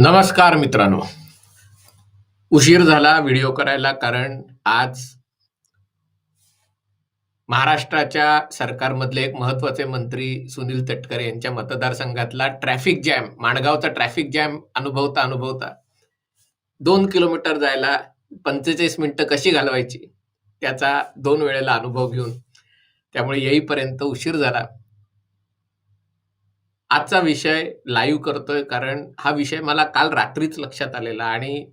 नमस्कार मित्रांनो. उशीर झाला व्हिडिओ करायला कारण आज महाराष्ट्राच्या सरकारमधले एक महत्त्वाचे मंत्री सुनील तटकरे यांच्या मतदारसंघातला ट्रॅफिक जॅम माणगावचा ट्रॅफिक जॅम अनुभवता अनुभवता दोन किलोमीटर जायला पंचेचाळीस मिनिटं कशी घालवायची? त्याचा दोन वेळेला अनुभव घेऊन त्यामुळे येईपर्यंत उशीर झाला. आजचा विषय लाईव्ह करतोय कारण हा विषय मला काल रात्रीच लक्षात आलेला आणि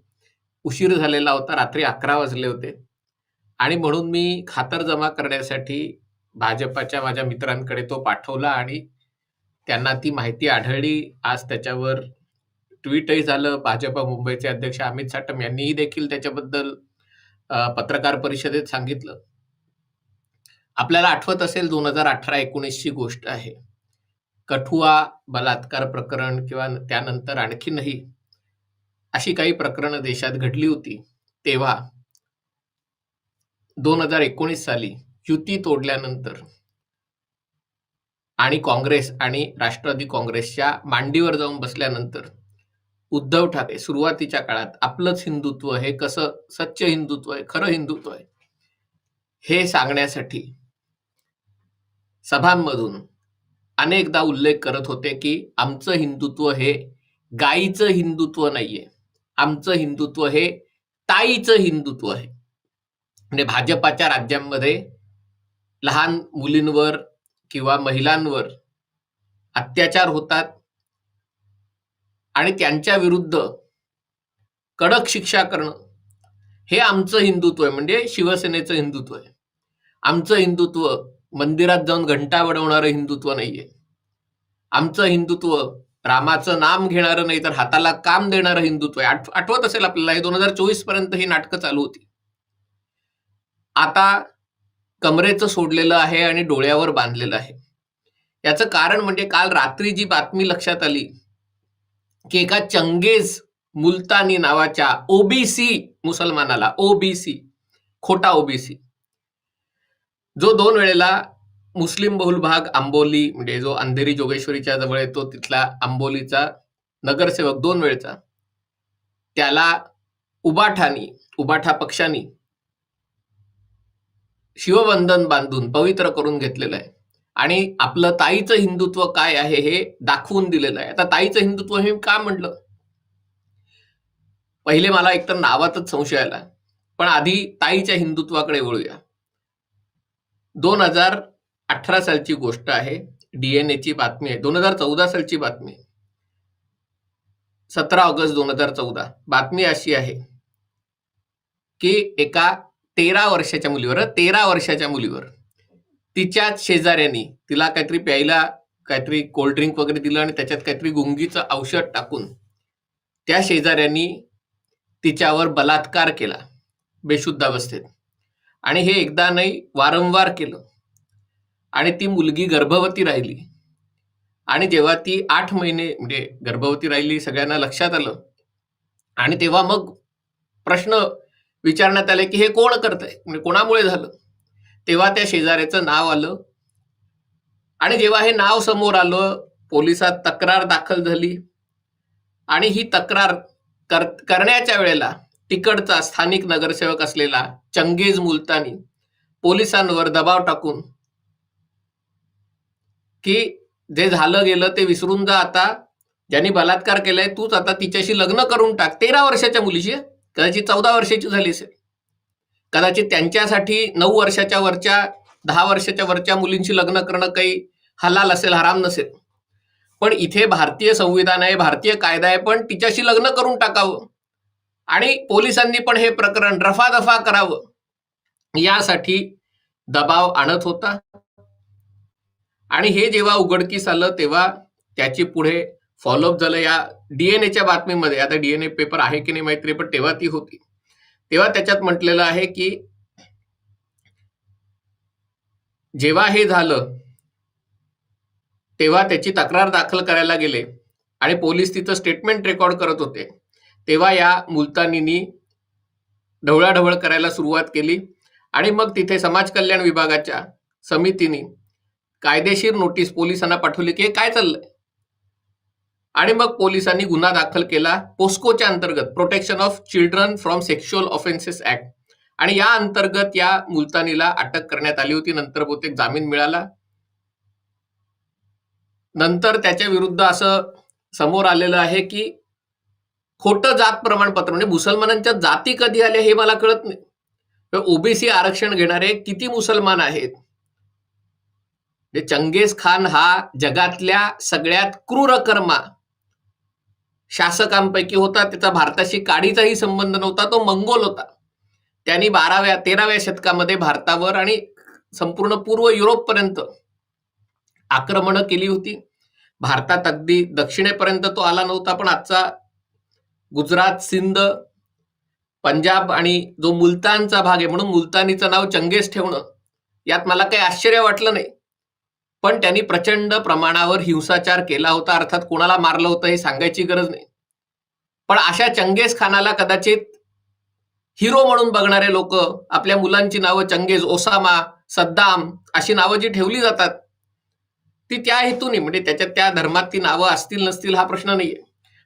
उशीर झालेला होता रात्री अकरा वाजले होते. आणि म्हणून मी खातर जमा करण्यासाठी भाजपाच्या माझ्या मित्रांकडे तो पाठवला आणि त्यांना ती माहिती आढळली. आज त्याच्यावर ट्विटही झालं. भाजपा मुंबईचे अध्यक्ष अमित साटम यांनीही देखील त्याच्याबद्दल पत्रकार परिषदेत सांगितलं. आपल्याला आठवत असेल दोन हजार अठरा एकोणीसची गोष्ट आहे. कठुआ बलात्कार प्रकरण किंवा त्यानंतर आणखीनही अशी काही प्रकरणं देशात घडली होती तेव्हा दोन हजार एकोणीस साली युती तोडल्यानंतर आणि काँग्रेस आणि राष्ट्रवादी काँग्रेसच्या मांडीवर जाऊन बसल्यानंतर उद्धव ठाकरे सुरुवातीच्या काळात आपलंच हिंदुत्व हे कसं सच्च हिंदुत्व आहे खरं हिंदुत्व आहे हे सांगण्यासाठी सभांमधून अनेकदा उल्लेख करत होते की आमचं हिंदुत्व हे गाईचं हिंदुत्व नाहीये. आमचं हिंदुत्व हे ताईचं हिंदुत्व आहे. म्हणजे भाजपाच्या राज्यांमध्ये लहान मुलींवर किंवा महिलांवर अत्याचार होतात आणि त्यांच्या विरुद्ध कडक शिक्षा करणं हे आमचं हिंदुत्व आहे. म्हणजे शिवसेनेचं हिंदुत्व आहे. आमचं हिंदुत्व मंदिरात जाऊन घंटा वडवणारं हिंदुत्व नाहीये. आमचं हिंदुत्व रामाचं नाम घेणारं नाही तर हाताला काम देणारं हिंदुत्व आहे. आठ- आठवत असेल आपल्याला हे दोन हजार चोवीसपर्यंत ही नाटकं चालू होती. आता कमरेचं सोडलेलं आहे आणि डोळ्यावर बांधलेलं आहे. याचं कारण म्हणजे काल रात्री जी बातमी लक्षात आली की एका चंगेज मुलतानी नावाच्या ओबीसी मुसलमानाला ओबीसी खोटा ओबीसी जो दोन वेळेला मुस्लिम बहुल भाग आंबोली म्हणजे जो अंधेरी जोगेश्वरीच्या जवळ येतो तिथला आंबोलीचा नगरसेवक दोन वेळचा त्याला उबाठानी उबाठा पक्षानी शिवबंधन बांधून पवित्र करून घेतलेलं आहे. आणि आपलं ताईचं हिंदुत्व काय आहे हे दाखवून दिलेलं आहे. आता ताईचं हिंदुत्व हे का म्हटलं? पहिले मला एकतर नावातच संशय आला. पण आधी ताईच्या हिंदुत्वाकडे वळूया. दोन हजार अठरा सालची गोष्ट आहे. डीएनएची बातमी आहे. दोन हजार चौदा सालची बातमी सतरा ऑगस्ट दोन हजार चौदा. बातमी अशी आहे की एका तेरा वर्षाच्या मुलीवर तेरा वर्षाच्या मुलीवर तिच्या शेजाऱ्यांनी तिला काहीतरी प्यायला काहीतरी कोल्ड्रिंक वगैरे दिलं आणि त्याच्यात काहीतरी गुंगीचं औषध टाकून त्या शेजाऱ्यांनी तिच्यावर बलात्कार केला बेशुद्ध अवस्थेत. आणि हे एकदा नाही वारंवार केलं. आणि ती मुलगी गर्भवती राहिली. आणि जेव्हा ती आठ महिने म्हणजे गर्भवती राहिली सगळ्यांना लक्षात आलं. आणि तेव्हा मग प्रश्न विचारण्यात आले की हे कोण करतंय? म्हणजे कोणामुळे झालं? तेव्हा त्या शेजाऱ्याचं नाव आलं. आणि जेव्हा हे नाव समोर आलं पोलिसात तक्रार दाखल झाली. आणि ही तक्रार कर करण्याच्या वेळेला तिकडचा स्थानिक नगरसेवक असलेला चंगेज मुलतानी पोलिसांवर दबाव टाकून की जे झालं गेलं ते विसरून जा आता. ज्यांनी बलात्कार केलाय तूच आता तिच्याशी लग्न करून टाक. तेरा वर्षाच्या मुलीशी कदाचित चौदा वर्षाची झाली असेल. कदाचित त्यांच्यासाठी नऊ वर्षाच्या वरच्या दहा वर्षाच्या वरच्या मुलींशी लग्न करणं काही हलाल असेल हराम नसेल. पण इथे भारतीय संविधान आहे भारतीय कायदा आहे पण तिच्याशी लग्न करून टाकावं. आणि पोलिसांनी पण हे प्रकरण रफादफा करावं. यासाठी दबाव आणत होता. आणि हे जेव्हा उघडकीस आलं तेव्हा त्याची पुढे फॉलोअप झालं. या डीएनएच्या बातमीमध्ये आता डीएनए पेपर आहे की नाही माहिती पण तेव्हा ती होती. तेव्हा त्याच्यात म्हटलेलं आहे की जेव्हा हे झालं तेव्हा त्याची तक्रार दाखल करायला गेले. आणि पोलीस तिथं स्टेटमेंट रेकॉर्ड करत होते. तेव्हा या मुलतानीनी ढवळाढवळ करायला सुरुवात केली आणि मग तिथे समाज कल्याण विभागाच्या समितीने कायदेशीर नोटीस पोलिसांना पाठवली की हे काय चाललंय? आणि मग पोलिसांनी गुन्हा दाखल केला पोस्कोच्या अंतर्गत protection of children from sexual offences act आणि या अंतर्गत या मुलतानीला अटक करण्यात आली होती. नंतर बहुतेक जामीन मिळाला. नंतर त्याच्या विरुद्ध असं समोर आलेलं आहे की खोटं जात प्रमाणपत्र म्हणजे मुसलमानांच्या जाती कधी आल्या हे मला कळत नाही. ओबीसी आरक्षण घेणारे किती मुसलमान आहेत? म्हणजे चंगेज खान हा जगातल्या सगळ्यात क्रूर कर्मा. शासकांपैकी होता त्याचा भारताशी काडीचाही संबंध नव्हता तो मंगोल होता. त्यांनी बाराव्या तेराव्या शतकामध्ये भारतावर आणि संपूर्ण पूर्व युरोपपर्यंत आक्रमणं केली होती. भारतात अगदी दक्षिणेपर्यंत तो आला नव्हता पण आजचा गुजरात सिंध पंजाब आणि जो मुलतानचा भाग आहे म्हणून मुलतानीचं नाव चंगेज ठेवणं यात मला काही आश्चर्य वाटलं नाही. पण त्यांनी प्रचंड प्रमाणावर हिंसाचार केला होता अर्थात कोणाला मारलं होतं हे सांगायची गरज नाही. पण अशा चंगेज खानाला कदाचित हिरो म्हणून बघणारे लोक आपल्या मुलांची नावं चंगेज ओसामा सद्दाम अशी नावं जी ठेवली जातात ती त्या हेतूने म्हणजे त्याच्यात त्या धर्मात ती नावं असतील नसतील हा प्रश्न नाहीये.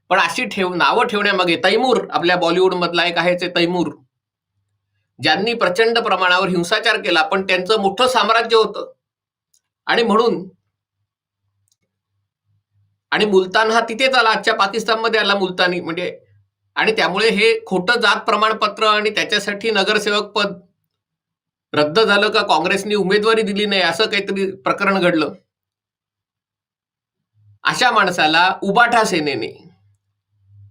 पण अशी ठेव नावं ठेवण्यामागे तैमूर आपल्या बॉलिवूडमधला एक आहे ते तैमूर. ज्यांनी प्रचंड प्रमाणावर हिंसाचार केला पण त्यांचं मोठं साम्राज्य होतं. आणि म्हणून आणि मुलतान हा तिथेच आला आजच्या पाकिस्तानमध्ये आला मुलतानी. म्हणजे आणि त्यामुळे हे खोटं जात प्रमाणपत्र आणि त्याच्यासाठी नगरसेवक पद रद्द झालं का काँग्रेसनी उमेदवारी दिली नाही असं काहीतरी प्रकरण घडलं. अशा माणसाला उबाठा सेनेने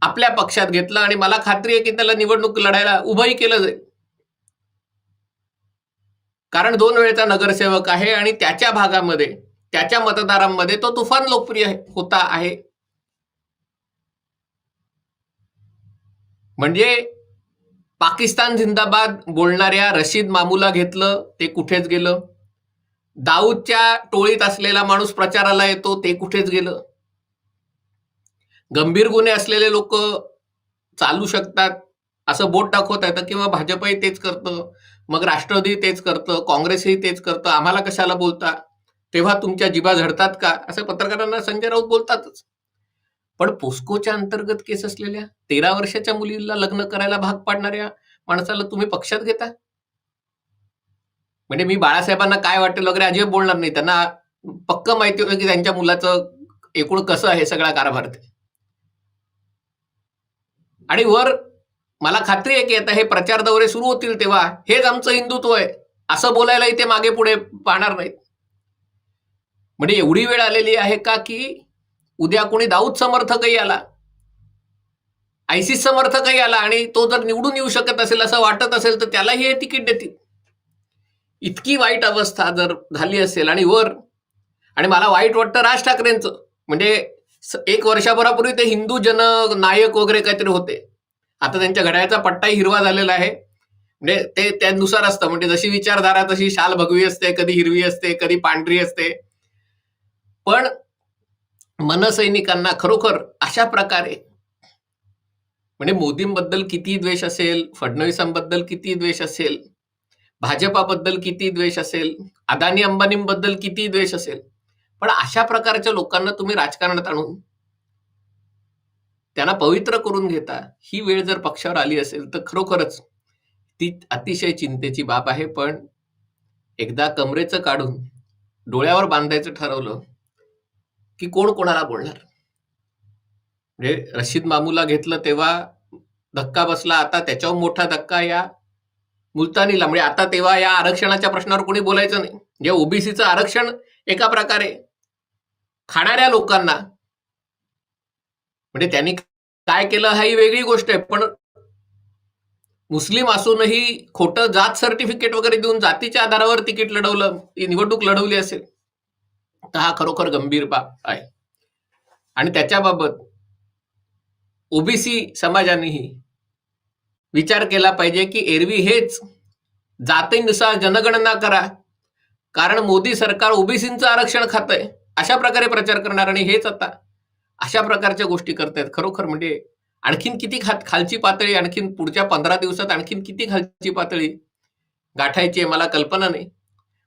आपल्या पक्षात घेतलं आणि मला खात्री आहे की त्याला निवडणूक लढायला उभंही केलं जाईल. कारण दोन वेळेचा नगरसेवक आहे आणि त्याच्या भागामध्ये त्याच्या मतदारांमध्ये तो तुफान लोकप्रिय होता आहे. म्हणजे पाकिस्तान जिंदाबाद बोलणाऱ्या रशीद मामूला घेतलं ते कुठेच गेलं. दाऊदच्या टोळीत असलेला माणूस प्रचाराला येतो ते कुठेच गेलं. गंभीर गुन्हे असलेले लोक चालू शकतात असं बोट दाखवत आहेत किंवा भाजपही तेच करतं मग राष्ट्रवादी तेच करतं काँग्रेसही तेच करतं आम्हाला कशाला बोलता? तेव्हा तुमच्या जिभा झडतात का? असं पत्रकारांना संजय राऊत बोलतातच. पण पोस्कोच्या अंतर्गत केस असलेल्या तेरा वर्षाच्या मुलीला लग्न करायला भाग पाडणाऱ्या माणसाला तुम्ही पक्षात घेता? म्हणजे मी बाळासाहेबांना काय वाटेल वगैरे अजिबात बोलणार नाही. त्यांना पक्क माहिती होतं की त्यांच्या मुलाचं एकूण कसं आहे सगळा कारभार ते. आणि वर मला खात्री आहे की आता हे प्रचार दौरे सुरू होतील तेव्हा हेच आमचं हिंदुत्व आहे. असं बोलायला इथे मागे पुढे पाहणार नाहीत. म्हणजे एवढी वेळ आलेली आहे का की उद्या कोणी दाऊद समर्थकही आला आयसीस समर्थकही आला आणि तो जर निवडून येऊ शकत असेल असं वाटत असेल तर त्यालाही हे तिकीट देतील. इतकी वाईट अवस्था जर झाली असेल आणि वर आणि मला वाईट वाटतं राज ठाकरेंचं म्हणजे एक वर्षाभरापूर्वी ते हिंदू जन नायक वगैरे काहीतरी होते. आता त्यांच्या घड्याळाचा पट्टाही हिरवा झालेला आहे. म्हणजे ते त्यानुसार असतं. म्हणजे जशी विचारधारा तशी शाल भगवी असते कधी हिरवी असते कधी पांढरी असते. पण मनसैनिकांना खरोखर अशा प्रकारे म्हणजे मोदींबद्दल किती द्वेष असेल फडणवीसांबद्दल किती द्वेष असेल भाजपाबद्दल किती द्वेष असेल अदानी अंबानींबद्दल किती द्वेष असेल पण अशा प्रकारच्या लोकांना तुम्ही राजकारणात आणून त्यांना पवित्र करून घेता. ही वेळ जर पक्षावर आली असेल तर खरोखरच ती अतिशय चिंतेची बाब आहे. पण एकदा कमरेचं काढून डोळ्यावर बांधायचं ठरवलं की कोण कोणाला बोलणार? म्हणजे रशीद मामूला घेतलं तेव्हा धक्का बसला. आता त्याच्यावर मोठा धक्का या मुलतानीला. म्हणजे आता तेव्हा या आरक्षणाच्या प्रश्नावर कोणी बोलायचं नाही. जे ओबीसीचं आरक्षण एका प्रकारे खाणाऱ्या लोकांना. म्हणजे त्यांनी काय केलं हा ही वेगळी गोष्ट आहे पण मुस्लिम असूनही खोटं जात सर्टिफिकेट वगैरे देऊन जातीच्या आधारावर तिकीट लढवलं निवडणूक लढवली असेल तर हा खरोखर गंभीर बाब आहे. आणि त्याच्याबाबत ओबीसी समाजानेही विचार केला पाहिजे की एरवी हेच जातीनुसार जनगणना करा. कारण मोदी सरकार ओबीसींचं आरक्षण खातंय. अशा प्रकारे प्रचार करणार आणि हेच आता अशा प्रकारच्या गोष्टी करतायत खरोखर म्हणजे आणखीन किती खा खालची पातळी आणखीन पुढच्या पंधरा दिवसात आणखीन किती खालची पातळी गाठायची आहे मला कल्पना नाही.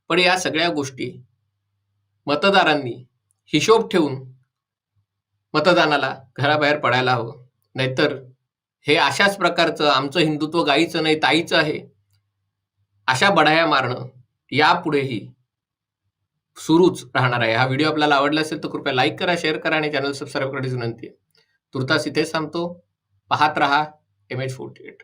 पण या सगळ्या गोष्टी मतदारांनी हिशोब ठेवून मतदानाला घराबाहेर पडायला हवं. नाहीतर हे अशाच प्रकारचं आमचं हिंदुत्व गाईचं नाही ताईचं आहे. अशा बढाया मारणं यापुढेही सुरूच राहणार आहे. हा व्हिडिओ आपल्याला आवडला असेल तर कृपया लाईक करा शेअर करा आणि चॅनल सबस्क्राईब करण्याची विनंती आहे. तुर्तास इथेच थांबतो. पाहत रहा एम एच फोर्टी एट